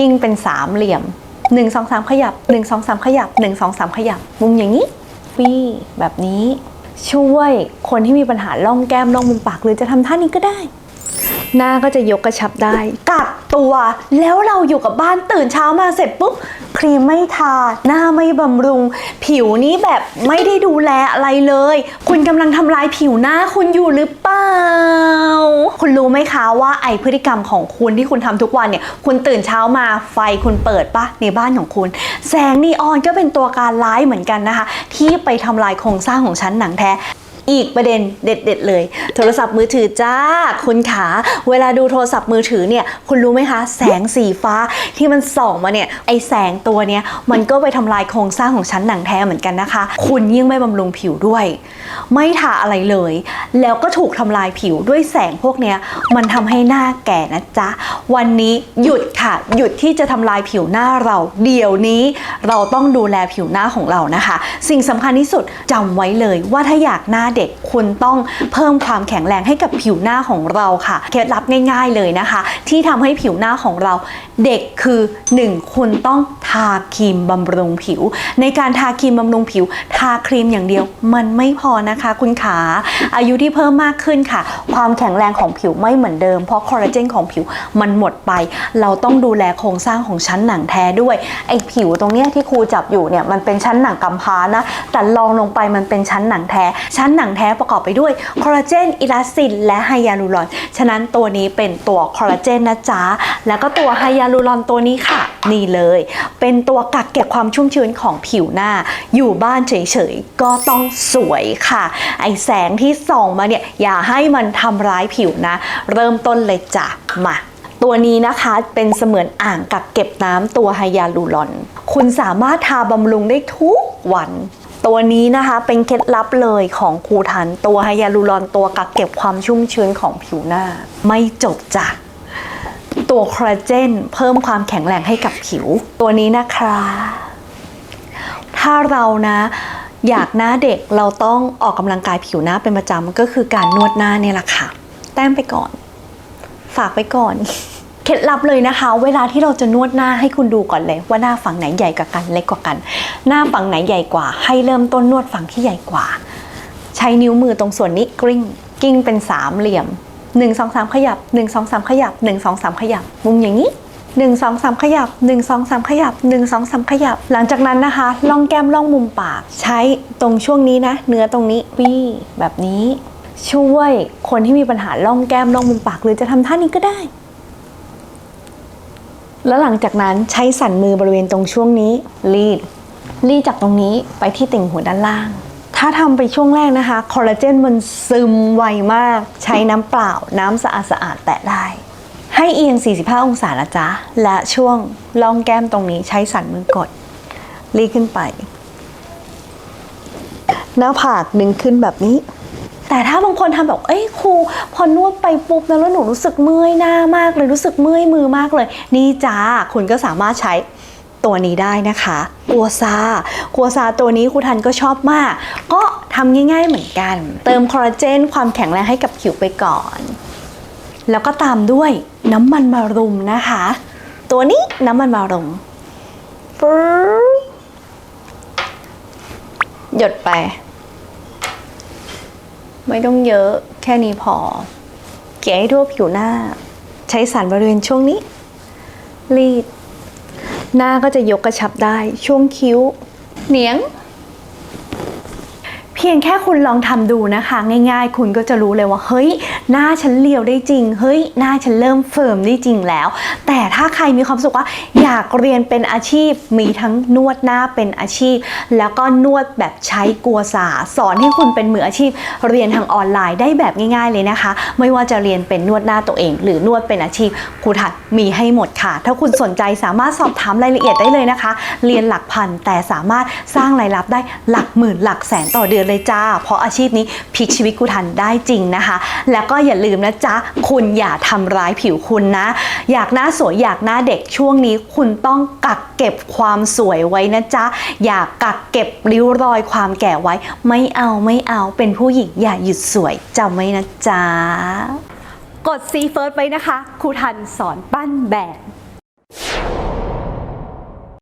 กิ้งเป็นสามเหลี่ยม 1 2 3 ขยับ 1 2 3 ขยับ 1 2 3 ขยับ มุมอย่างนี้ฟี่แบบนี้ ช่วยคนที่มีปัญหาล่องแก้มล่องมุมปากหรือจะทำท่านี้ก็ได้ หน้าก็จะยกกระชับได้ กักตัวแล้วเราอยู่กับบ้านตื่นเช้ามาเสร็จปุ๊บครีมไม่ทา หน้าไม่บำรุง ผิวนี้แบบไม่ได้ดูแลอะไรเลย คุณกำลังทำลายผิวหน้าคุณอยู่หรือเปล่า คุณรู้ไหมคะว่าไอพฤติกรรมของคุณที่คุณทำทุกวันเนี่ย คุณตื่นเช้ามาไฟคุณเปิดปะในบ้านของคุณ แสงนีออนก็เป็นตัวการร้ายเหมือนกันนะคะ ที่ไปทำลายโครงสร้างของชั้นหนังแท้ อีกประเด็นเด็ด ๆ เลย โทรศัพท์มือถือจ้า คุณขาเวลาดูโทรศัพท์มือถือเนี่ย คุณรู้ไหมคะ แสงสีฟ้าที่มันส่องมาเนี่ย ไอแสงตัวเนี้ย มันก็ไปทำลายโครงสร้างของชั้นหนังแท้เหมือนกันนะคะ คุณยิ่งไม่บำรุงผิวด้วย ไม่ทาอะไรเลย แล้วก็ถูกทำลายผิวด้วยแสงพวกเนี้ย มันทำให้หน้าแก่นะจ๊ะ วันนี้หยุดค่ะ หยุดที่จะทำลายผิวหน้าเรา เดี๋ยวนี้เราต้องดูแลผิวหน้าของเรานะคะ สิ่งสำคัญที่สุดจำไว้เลยว่าถ้าอยากหน้าเด็กคุณต้องเพิ่มความแข็งแรงให้กับผิวหน้าของเราค่ะ เคล็ดลับง่าย ๆเลยนะคะ ที่ทำให้ผิวหน้าของเราเด็กคือ 1. คุณต้องทาครีมบำรุงผิว ในการทาครีมบำรุงผิว ทาครีมอย่างเดียวมันไม่พอนะคะคุณขา อายุที่เพิ่มมากขึ้นค่ะ ความแข็งแรงของผิวไม่เหมือนเดิม เพราะคอลลาเจนของผิวมันหมดไป เราต้องดูแลโครงสร้างของชั้นหนังแท้ด้วยไอ้ผิวตรงเนี้ยที่ครูจับอยู่เนี่ยมันเป็นชั้นหนังกำพร้านะแต่ลองลงไปมันเป็นชั้นหนังแท้ชั้นหนังแท้ประกอบไปด้วยคอลลาเจนอิลาสตินและไฮยาลูรอน ฉะนั้นตัวนี้เป็นตัวคอลลาเจนนะจ๊ะ แล้วก็ตัวไฮยาลูรอนตัวนี้ค่ะ นี่เลย เป็นตัวกักเก็บความชุ่มชื้นของผิวหน้า อยู่บ้านเฉยๆ ก็ต้องสวยค่ะ ไอแสงที่ส่องมาเนี่ย อย่าให้มันทำร้ายผิวนะ เริ่มต้นเลยจ้ะ มาตัวนี้นะคะเป็นเสมือนอ่างกักเก็บน้ำตัวไฮยาลูรอน คุณสามารถทาบำรุงได้ทุกวัน ตัวนี้นะคะเป็นเคล็ดลับเลยของครูทันตัวไฮยาลูรอนตัวกักเก็บความชุ่มชื้นของผิวหน้า ไม่จบจ้ะตัวคอลลาเจนเพิ่มความแข็งแรงให้กับผิว ตัวนี้นะคะ ถ้าเรานะอยากหน้าเด็กเราต้องออกกำลังกายผิวหน้าเป็นประจำก็คือการนวดหน้าเนี่ยแหละค่ะ แต้มไปก่อน ฝากไปก่อน ล็ดลับเลยนะคะ เวลาที่เราจะนวดหน้าให้คุณดูก่อนเลย ว่าหน้าฝั่งไหนใหญ่กว่ากันเล็กกว่ากัน หน้าฝั่งไหนใหญ่กว่า ให้เริ่มต้นนวดฝั่งที่ใหญ่กว่า ใช้นิ้วมือตรงส่วนนี้กริ้งกิ้งเป็นสามเหลี่ยม1 2 3ขยับ1 2 3ขยับ1 2 3ขยับ มุมอย่างนี้1 2 3ขยับ1 2 3ขยับ1 2 3ขยับ หลังจากนั้นนะคะล่องแก้มล่องมุมปาก ใช้ตรงช่วงนี้นะ เนื้อตรงนี้วี่แบบนี้ ช่วยคนที่มีปัญหาล่องแก้มล่องมุมปาก หรือจะทำท่านี้ก็ได้ แล้วหลังจากนั้นใช้สันมือบริเวณตรงช่วงนี้รีด รีดจากตรงนี้ไปที่ติ่งหูด้านล่าง ถ้าทำไปช่วงแรกนะคะคอลลาเจนมันซึมไวมาก ใช้น้ำเปล่า น้ำสะอาดสะอาดแตะได้ ให้เอียง 45 องศานะจ๊ะและช่วงล่องแก้มตรงนี้ใช้สันมือกด รีดขึ้นไป หน้าผากดึงขึ้นแบบนี้ แต่ถ้าบางคนทำแบบเอ้ยครูพอนวดไปปุ๊บนะแล้วหนูรู้สึกเมื่อยหน้ามากเลยรู้สึกเมื่อยมือมากเลย นี่จ้าคุณก็สามารถใช้ตัวนี้ได้นะคะกัวซากัวซาตัวนี้ครูทันก็ชอบมาก ก็ทำง่ายๆเหมือนกัน เติมคอลลาเจนความแข็งแรงให้กับผิวไปก่อน แล้วก็ตามด้วยน้ำมันมารุมนะคะ ตัวนี้น้ำมันมารุมปึ๊หยดไป ไม่ต้องเยอะแค่นี้พอ เกลี่ยให้ทั่วผิวหน้า ใช้สารบริเวณช่วงนี้ รีด หน้าก็จะยกกระชับได้ช่วงคิ้ว เหนียง พียงแค่คุณลองทำดูนะคะ ง่ายๆ คุณก็จะรู้เลยว่าเฮ้ย หน้าฉันเรียวได้จริง เฮ้ย หน้าฉันเริ่มเฟิร์มได้จริงแล้ว แต่ถ้าใครมีความสุขว่า อยากเรียนเป็นอาชีพมีทั้งนวดหน้าเป็นอาชีพ แล้วก็นวดแบบใช้กัวซาสอนให้คุณเป็นมืออาชีพ เรียนทางออนไลน์ได้แบบง่าย ๆเลยนะคะ ไม่ว่าจะเรียนเป็นนวดหน้าตัวเอง หรือนวดเป็นอาชีพครูถัดมีให้หมดค่ะ ถ้าคุณสนใจสามารถสอบถามรายละเอียดได้เลยนะคะ เรียนหลักพันแต่สามารถสร้างรายรับได้หลักหมื่นหลักแสนต่อเดือนเลยจ้า เพราะอาชีพนี้พลิกชีวิตครูทันได้จริงนะคะ แล้วก็อย่าลืมนะจ๊ะ คุณอย่าทำร้ายผิวคุณนะ อยากหน้าสวยอยากหน้าเด็กช่วงนี้ คุณต้องกักเก็บความสวยไว้นะจ๊ะ อย่ากักเก็บริ้วรอยความแก่ไว้ ไม่เอาไม่เอาเป็นผู้หญิงอย่าหยุดสวยจำไว้นะจ๊ะ กดซีเฟิร์สไปนะคะครูทันสอนปั้นแบบ